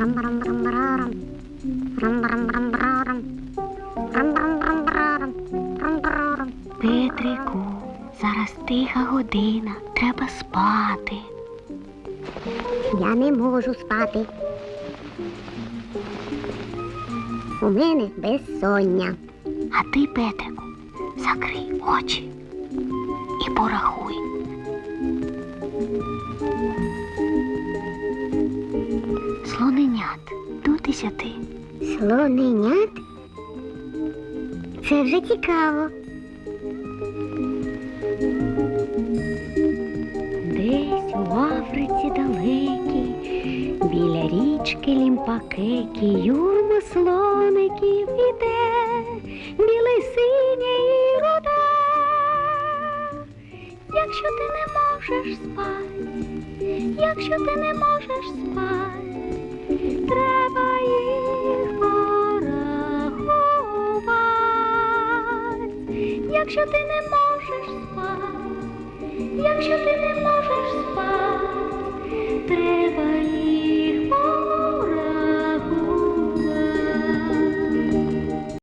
Рам-барам-барам-барарам. Рам-барам-барам-барарам. Рам-барам-барам-барарам. Рам-барарам. Петрику, зараз тиха година, треба спати. Я не можу спати. У мене безсоння. А ти, Петрику, закрий очі і порахуй. Слоненят до десяти. Слоненят? Це вже цікаво. Десь у Африці далекій, біля річки Лімпакекі, юрма слоників іде, білий синє і руде. Якщо ти не можеш спати, якщо ти не можеш спати, Якщо ти не можеш спати, якщо ти не